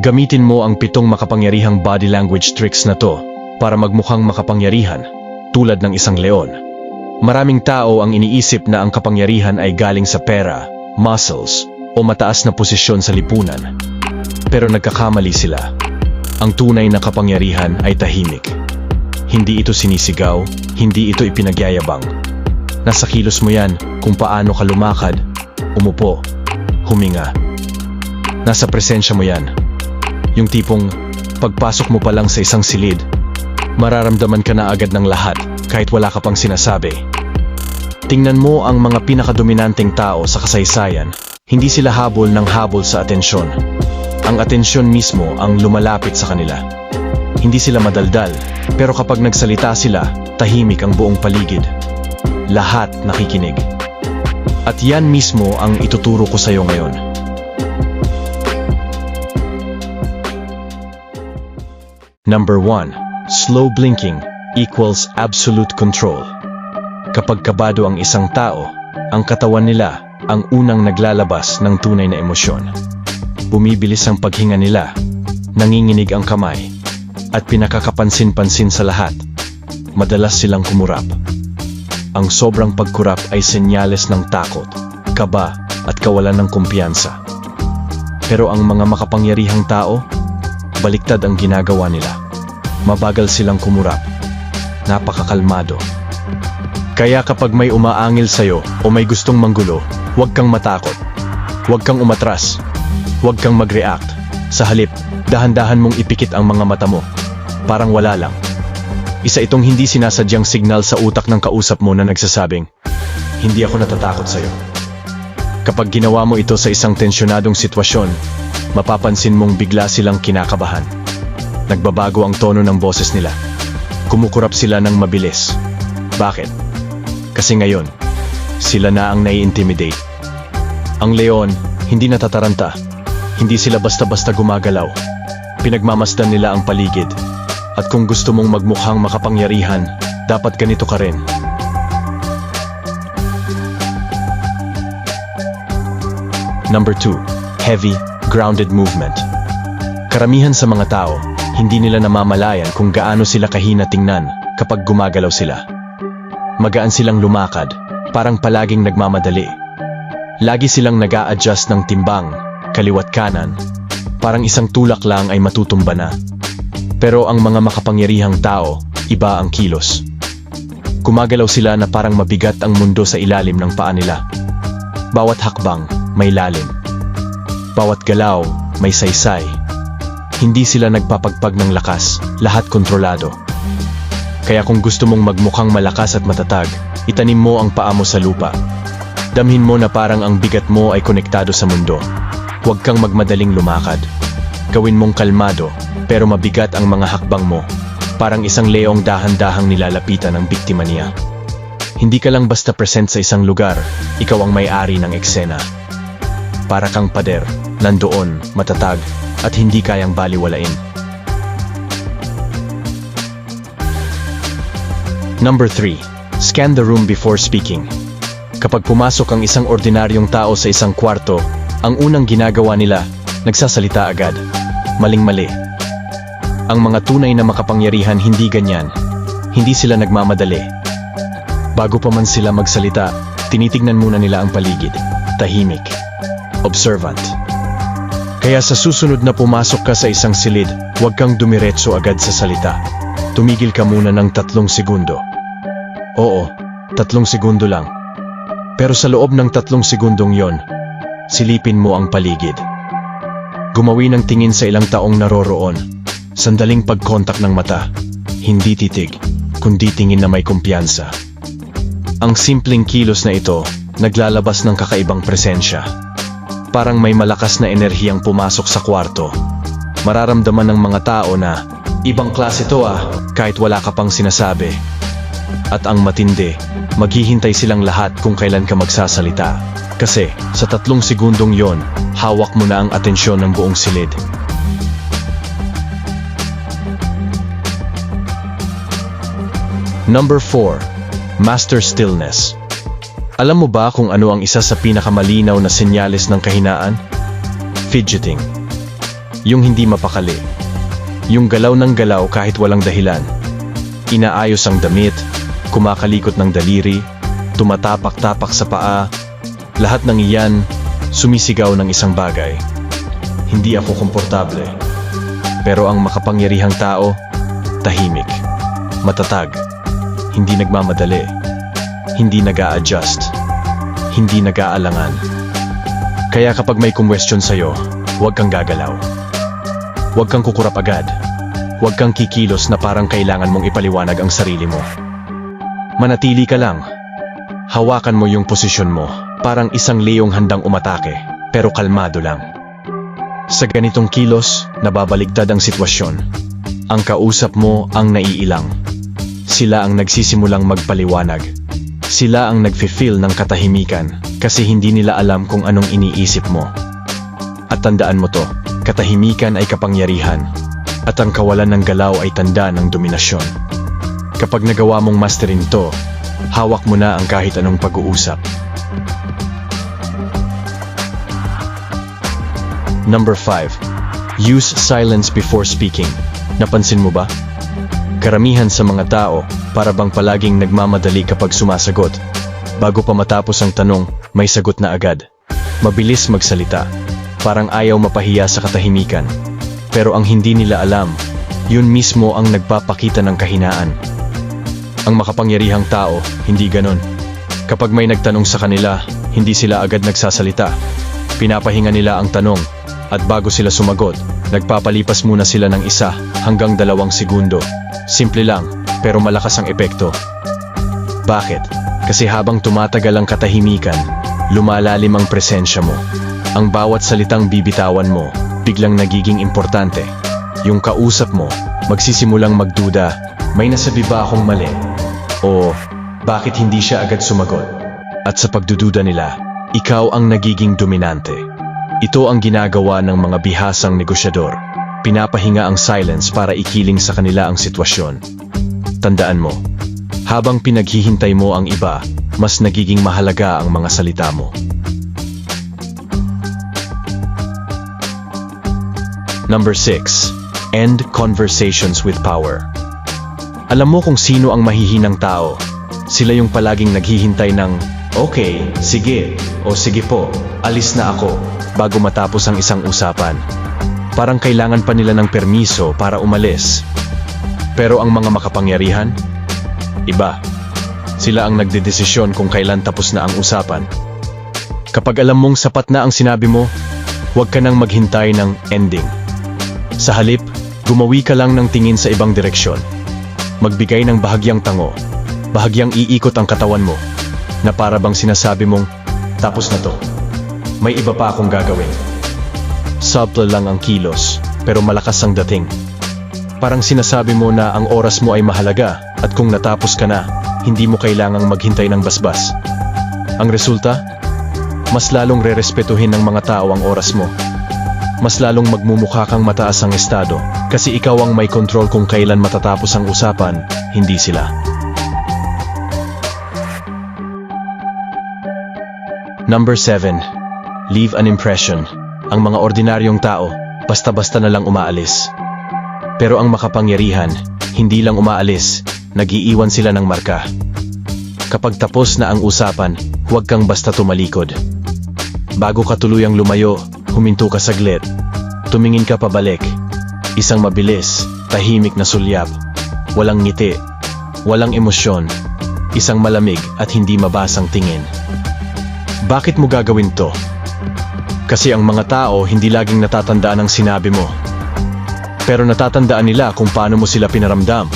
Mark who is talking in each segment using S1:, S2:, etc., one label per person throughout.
S1: Gamitin mo ang pitong makapangyarihang body language tricks na to para magmukhang makapangyarihan, tulad ng isang leon. Maraming tao ang iniisip na ang kapangyarihan ay galing sa pera, muscles, o mataas na posisyon sa lipunan. Pero nagkakamali sila. Ang tunay na kapangyarihan ay tahimik. Hindi ito sinisigaw, hindi ito ipinagyayabang. Nasa kilos mo yan kung paano ka lumakad, umupo, huminga. Nasa presensya mo yan. Yung tipong pagpasok mo pa lang sa isang silid, mararamdaman ka na agad ng lahat kahit wala ka pang sinasabi. Tingnan mo ang mga pinakadominanteng tao sa kasaysayan. Hindi sila habol ng habol sa atensyon. Ang atensyon mismo ang lumalapit sa kanila. Hindi sila madaldal, pero kapag nagsalita sila, tahimik ang buong paligid. Lahat nakikinig. At yan mismo ang ituturo ko sa iyo ngayon. Number 1. Slow blinking equals absolute control. Kapag kabado ang isang tao, ang katawan nila ang unang naglalabas ng tunay na emosyon. Bumibilis ang paghinga nila, nanginginig ang kamay, at pinakakapansin-pansin sa lahat, madalas silang kumurap. Ang sobrang pagkurap ay senyales ng takot, kaba, at kawalan ng kumpiyansa. Pero ang mga makapangyarihang tao, baliktad ang ginagawa nila. Mabagal silang kumurap. Napakakalmado. Kaya kapag may umaangil sa'yo o may gustong manggulo, huwag kang matakot. Huwag kang umatras. Huwag kang mag-react. Sa halip, dahan-dahan mong ipikit ang mga mata mo. Parang wala lang. Isa itong hindi sinasadyang signal sa utak ng kausap mo na nagsasabing, Hindi ako natatakot sa'yo. Kapag ginawa mo ito sa isang tensyonadong sitwasyon, mapapansin mong bigla silang kinakabahan. Nagbabago ang tono ng boses nila. Kumukurap sila ng mabilis. Bakit? Kasi ngayon, sila na ang nai-intimidate. Ang leon, hindi natataranta. Hindi sila basta-basta gumagalaw. Pinagmamasdan nila ang paligid. At kung gusto mong magmukhang makapangyarihan, dapat ganito ka rin. Number 2. Heavy, grounded movement. Karamihan sa mga tao, hindi nila namamalayan kung gaano sila kahina tingnan kapag gumagalaw sila. Magaan silang lumakad, parang palaging nagmamadali. Lagi silang nag adjust ng timbang, kaliwat kanan, parang isang tulak lang ay matutumba na. Pero ang mga makapangyarihang tao, iba ang kilos. Gumagalaw sila na parang mabigat ang mundo sa ilalim ng paa nila. Bawat hakbang, may lalim. Bawat galaw, may saysay. Hindi sila nagpapagpag ng lakas, lahat kontrolado. Kaya kung gusto mong magmukhang malakas at matatag, itanim mo ang paa mo sa lupa. Damhin mo na parang ang bigat mo ay konektado sa mundo. Huwag kang magmadaling lumakad. Gawin mong kalmado, pero mabigat ang mga hakbang mo. Parang isang leong dahan-dahang nilalapitan ng biktima niya. Hindi ka lang basta present sa isang lugar, ikaw ang may-ari ng eksena. Para kang pader, nandoon, matatag, at hindi kayang baliwalain. Number 3. Scan the room before speaking. Kapag pumasok ang isang ordinaryong tao sa isang kwarto, ang unang ginagawa nila, nagsasalita agad. Maling-mali. Ang mga tunay na makapangyarihan hindi ganyan. Hindi sila nagmamadali. Bago pa man sila magsalita, tinitignan muna nila ang paligid. Tahimik. Observant. Kaya sa susunod na pumasok ka sa isang silid, huwag kang dumiretso agad sa salita. Tumigil ka muna ng tatlong segundo. Oo, tatlong segundo lang. Pero sa loob ng tatlong segundong yon, silipin mo ang paligid. Gumawi ng tingin sa ilang taong naroroon. Sandaling pagkontak ng mata. Hindi titig, kundi tingin na may kumpiyansa. Ang simpleng kilos na ito, naglalabas ng kakaibang presensya. Parang may malakas na enerhiyang pumasok sa kwarto. Mararamdaman ng mga tao na, ibang klase to ah, kahit wala ka pang sinasabi. At ang matindi, maghihintay silang lahat kung kailan ka magsasalita. Kasi sa tatlong segundong yon, hawak mo na ang atensyon ng buong silid. Number 4. Master Stillness. Alam mo ba kung ano ang isa sa pinakamalinaw na senyales ng kahinaan? Fidgeting. Yung hindi mapakali. Yung galaw ng galaw kahit walang dahilan. Inaayos ang damit, kumakalikot ng daliri, tumatapak-tapak sa paa. Lahat ng iyan, sumisigaw ng isang bagay. Hindi ako komportable. Pero ang makapangyarihang tao, tahimik, matatag, hindi nagmamadali, hindi nag adjust hindi nag-aalangan. Kaya kapag may kumwestiyon sa'yo, huwag kang gagalaw. Huwag kang kukurap agad. Huwag kang kikilos na parang kailangan mong ipaliwanag ang sarili mo. Manatili ka lang. Hawakan mo yung posisyon mo, parang isang leong handang umatake, pero kalmado lang. Sa ganitong kilos, nababaligtad ang sitwasyon. Ang kausap mo ang naiilang. Sila ang nagsisimulang magpaliwanag. Sila ang nagfe-feel ng katahimikan kasi hindi nila alam kung anong iniisip mo. At tandaan mo to, katahimikan ay kapangyarihan at ang kawalan ng galaw ay tanda ng dominasyon. Kapag nagawa mong masterin to, hawak mo na ang kahit anong pag-uusap. Number 5. Use silence before speaking. Napansin mo ba? Karamihan sa mga tao, para bang palaging nagmamadali kapag sumasagot. Bago pa matapos ang tanong, may sagot na agad. Mabilis magsalita. Parang ayaw mapahiya sa katahimikan. Pero ang hindi nila alam, yun mismo ang nagpapakita ng kahinaan. Ang makapangyarihang tao, hindi ganon. Kapag may nagtanong sa kanila, hindi sila agad nagsasalita. Pinapahinga nila ang tanong, at bago sila sumagot, nagpapalipas muna sila ng isa hanggang dalawang segundo. Simple lang, pero malakas ang epekto. Bakit? Kasi habang tumatagal ang katahimikan, lumalalim ang presensya mo. Ang bawat salitang bibitawan mo, biglang nagiging importante. Yung kausap mo, magsisimulang magduda, may nasabi ba akong mali? O, bakit hindi siya agad sumagot? At sa pagdududa nila, ikaw ang nagiging dominante. Ito ang ginagawa ng mga bihasang negosyador. Pinapahinga ang silence para ikiling sa kanila ang sitwasyon. Tandaan mo, habang pinaghihintay mo ang iba, mas nagiging mahalaga ang mga salita mo. Number 6. End conversations with power. Alam mo kung sino ang mahihinang tao. Sila yung palaging naghihintay ng, Okay, sige, o sige po, alis na ako, bago matapos ang isang usapan. Parang kailangan pa nila ng permiso para umalis. Pero ang mga makapangyarihan, iba. Sila ang nagdedesisyon kung kailan tapos na ang usapan. Kapag alam mong sapat na ang sinabi mo, huwag ka nang maghintay ng ending. Sa halip, gumawi ka lang ng tingin sa ibang direksyon. Magbigay ng bahagyang tango, bahagyang iikot ang katawan mo, na para bang sinasabi mong, tapos na to. May iba pa akong gagawin. Subtle lang ang kilos, pero malakas ang dating. Parang sinasabi mo na ang oras mo ay mahalaga at kung natapos ka na, hindi mo kailangang maghintay ng basbas. Ang resulta? Mas lalong rerespetuhin ng mga tao ang oras mo. Mas lalong magmumukha kang mataas ang estado kasi ikaw ang may control kung kailan matatapos ang usapan, hindi sila. Number 7. Leave an impression. Ang mga ordinaryong tao, basta-basta na lang umaalis. Pero ang makapangyarihan, hindi lang umaalis, nagiiwan sila ng marka. Kapag tapos na ang usapan, huwag kang basta tumalikod. Bago ka tuluyang lumayo, huminto ka saglit. Tumingin ka pabalik. Isang mabilis, tahimik na sulyap. Walang ngiti, walang emosyon. Isang malamig at hindi mabasang tingin. Bakit mo gagawin to? Kasi ang mga tao hindi laging natatandaan ang sinabi mo. Pero natatandaan nila kung paano mo sila pinaramdam.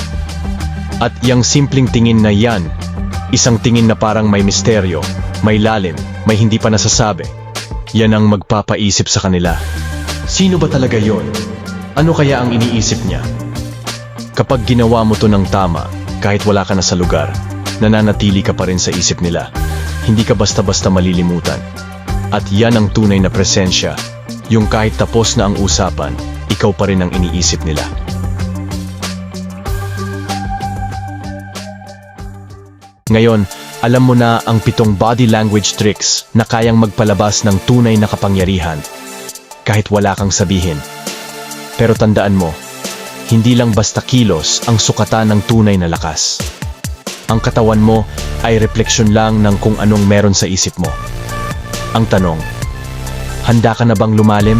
S1: At yung simpleng tingin na yan, isang tingin na parang may misteryo, may lalim, may hindi pa nasasabi. Yan ang magpapaisip sa kanila. Sino ba talaga yon? Ano kaya ang iniisip niya? Kapag ginawa mo to ng tama, kahit wala ka na sa lugar, nananatili ka pa rin sa isip nila. Hindi ka basta-basta malilimutan. At yan ang tunay na presensya, yung kahit tapos na ang usapan, ikaw pa rin ang iniisip nila. Ngayon, alam mo na ang pitong body language tricks na kayang magpalabas ng tunay na kapangyarihan kahit wala kang sabihin. Pero tandaan mo, hindi lang basta kilos ang sukatan ng tunay na lakas. Ang katawan mo ay refleksyon lang ng kung anong meron sa isip mo. Ang tanong, handa ka na bang lumalim